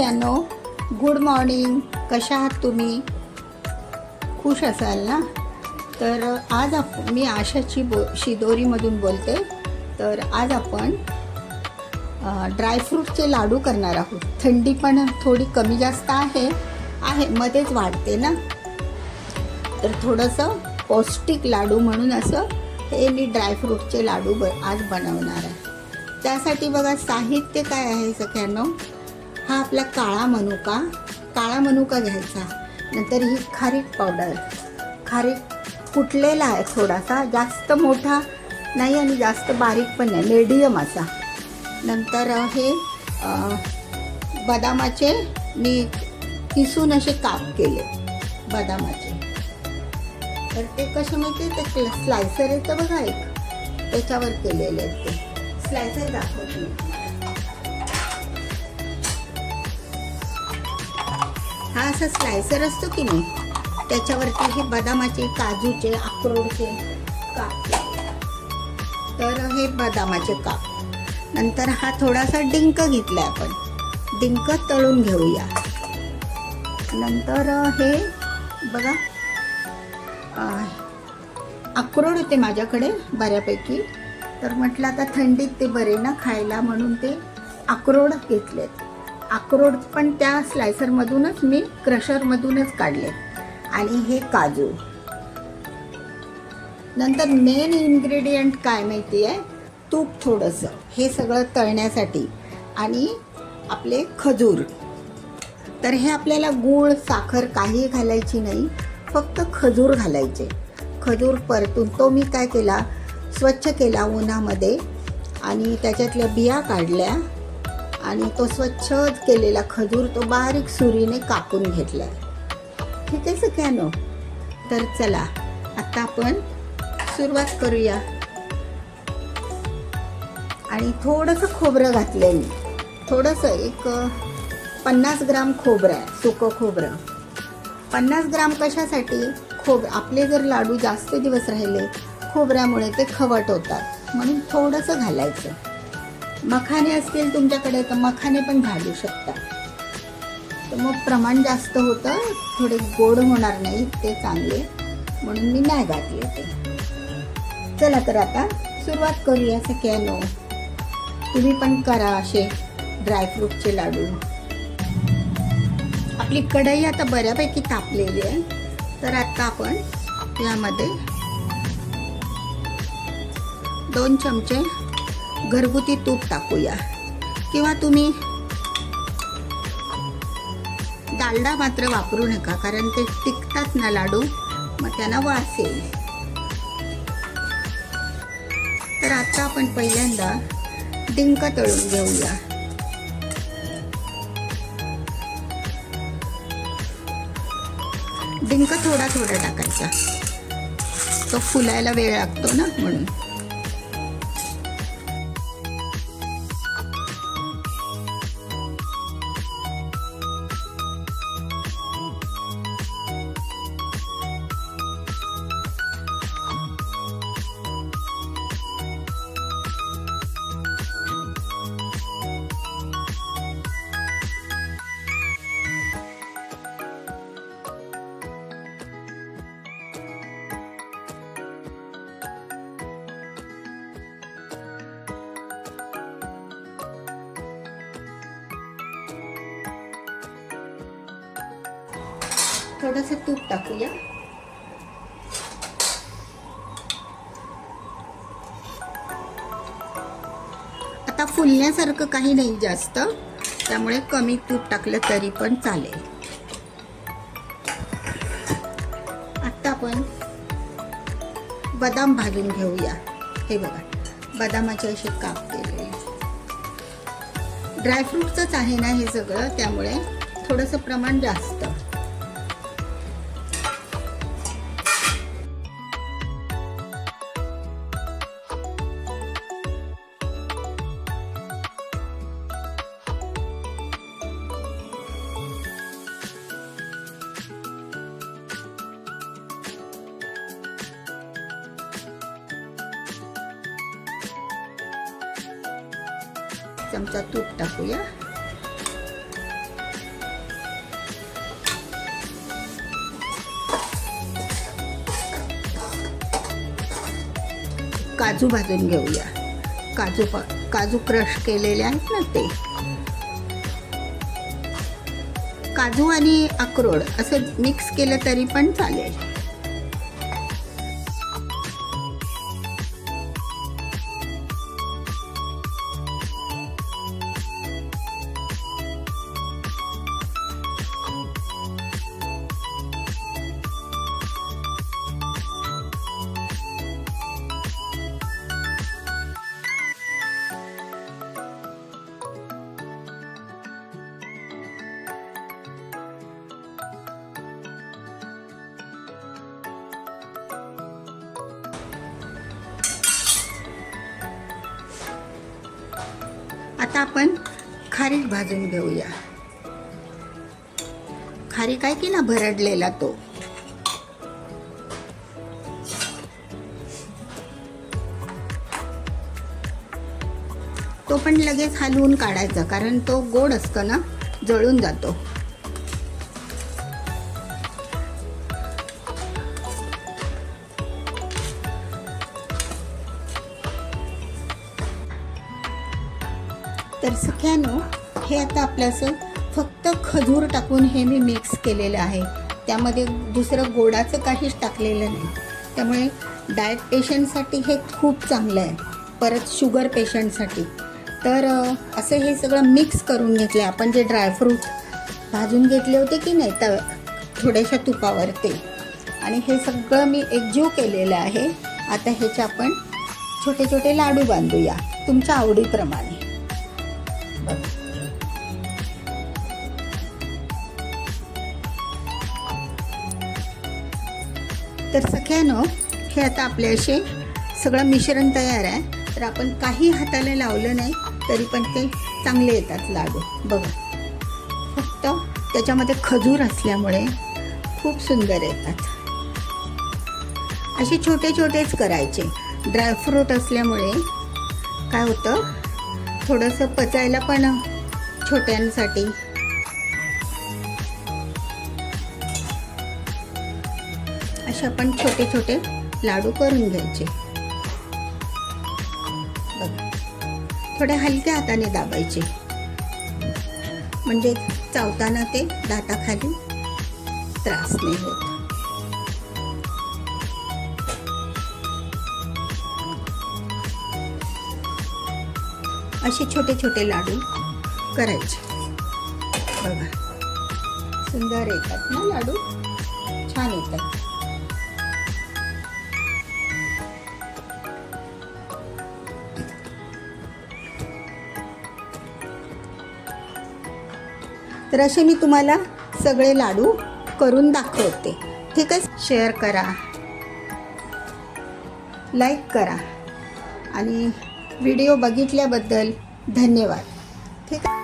सख्यानो good morning कशा आहात तुम्ही? खुश असाल ना? तर आज आप मी आशाची बो शिदोरीमधून बोलते. तर आज आपण ड्रायफ्रूटचे लाडू करणार आहोत. थंडी पण थोडी कमी जास्त आहे आहे मध्येच वाढते ना? तर थोडंसं पौष्टिक लाडू म्हणून असं हे मी ड्रायफ्रूटचे लाडू ब आज बनवणार आहे. त्यासाठी बघा साहित्य काय आहे सगळ्यांना? हा आपला काळा मनुका काळा मनुका घ्यायचा. नंतर ही खारीक पावडर. खारीक फुटलेला आहे थोडासा जास्त मोठा नाही आणि जास्त बारीक पण नाही मीडियम असा. नंतर हे बदामाचे मी किसून असे काप केले बदामाचे. तर ते कसे माहिती ते स्लायसर येतं बघा एक. त्याच्यावर केलेले आहेत ते. स्लायसर दाखवते असा स्लायसर असतो की नाही त्याच्यावरती हे बदामाचे काजूचे अक्रोडचे काप. तर हे बदामाचे काप. नंतर हा थोडासा डिंक घेतला आपण. डिंक तळून घेऊया. नंतर हे बघा. अक्रोड होते माझ्याकडे बऱ्यापैकी. तर म्हटलं आता थंडीत ते बरे ना खायला म्हणून ते अक्रोड घेतलेत. अक्रोड पण त्या स्लायसरमधूनच मी क्रशरमधूनच काढले. आणि हे काजू. नंतर मेन इन्ग्रेडियंट काय माहिती आहे तूप थोडंसं. हे सगळं तळण्यासाठी. आणि आपले खजूर. तर हे आपल्याला गूळ साखर काही घालायची नाही फक्त खजूर घालायचे. खजूर परतून तो मी काय केला? स्वच्छ केला उन्हामध्ये. आणि त्याच्यातल्या बिया काढल्या. आणि तो स्वच्छ केलेला खजूर तो बारीक सुरीने कापून घेतला ठीक आहे सगळ्यानो तर चला आता आपण सुरुवात करूया. आणि थोडंसं खोबरं घातलं मी. थोडंसं एक पन्नास ग्राम खोबरं आहे सुकं खोबरं. पन्नास ग्राम कशासाठी? खोब आपले जर लाडू जास्त दिवस राहिले खोबऱ्यामुळे ते खवट होतात. म्हणून थोडंसं घालायचं. मखाने असतील तुमच्याकडे तर मखाने पण घालू शकता. तर मग प्रमाण जास्त होतं थोडे गोड होणार नाही ते चांगले. म्हणून मी नाही घातले ते. चला तर आता सुरुवात करूया सगळ्यांनो. तुम्ही पण करा असे ड्रायफ्रूटचे लाडू. आपली कढई आता बऱ्यापैकी तापलेली आहे. तर आता आपण यामध्ये दोन चमचे घरगुती तूप टाकूया. किंवा तुम्ही डालडा मात्र वापरू नका कारण ते टिकतात ना लाडू मग त्यांना वास येईल. तर आता आपण पहिल्यांदा डिंक तळून घेऊया. डिंक थोडा थोडा टाकायचा. तो फुलायला वेळ लागतो ना म्हणून. थोडंसं तूप टाकूया. आता फुलण्यासारखं काही नाही जास्त. त्यामुळे कमी तूप टाकलं तरी पण चालेल. आता आपण बदाम भाजून घेऊया. हे बघा बदामाचे असे काप केले ड्रायफ्रूटचंच आहे ना हे सगळं त्यामुळे थोडंसं प्रमाण जास्त. चमचा तूप टाकूया. काजू भाजून घेऊया. काजू काजू क्रश केलेले आहेत ना ते. काजू आणि अक्रोड असं मिक्स केलं तरी पण चालेल. आता आपण खारीक भाजून घेऊया. खारीक आहे की ना भरडलेला तो? तो पण लगेच हलवून काढायचा कारण तो गोड असतो ना जळून जातो. तर सख्यानो हे आता आपलं असं फक्त खजूर टाकून हे मी मिक्स केलेलं आहे. त्यामध्ये दुसरं गोडाचं काहीच टाकलेलं नाही. त्यामुळे डायट पेशंटसाठी हे खूप चांगलं आहे. परत शुगर पेशंटसाठी तर असं हे सगळं मिक्स करून घेतलं आपण जे ड्रायफ्रूट भाजून घेतले होते की नाही तर थोड्याशा तुपावर ते. आणि हे सगळं मी एकजीव केलेलं आहे. आता ह्याचे आपण छोटे छोटे लाडू बांधूया. तुमच्या आवडीप्रमाणे. तर सख्यानो हे आता आपले असे सगळं मिश्रण तयार आहे. तर आपण काही हाताला लावलं नाही तरी पण ते चांगले येतात लाडू. बघा. फक्त त्याच्यामध्ये खजूर असल्यामुळे खूप सुंदर येतात. असे छोटे छोटेच करायचे ड्रायफ्रूट असल्यामुळे काय होतं? थोडंसं पचायला पण छोट्यांसाठी. असे आपण छोटे छोटे लाडू करून घ्यायचे. थोडे थोड्या हलक्या हाताने दाबायचे. म्हणजे चावताना ते दाताखाली त्रास नाही होत. असे छोटे छोटे लाडू करायचे. बघा. सुंदर येतात ना लाडू? छान येतात. तर असे मी तुम्हाला सगळे लाडू करून दाखवते. ठीक आहे? शेअर करा. लाईक करा. आणि व्हिडिओ बघितल्याबद्दल धन्यवाद. ठीक आहे.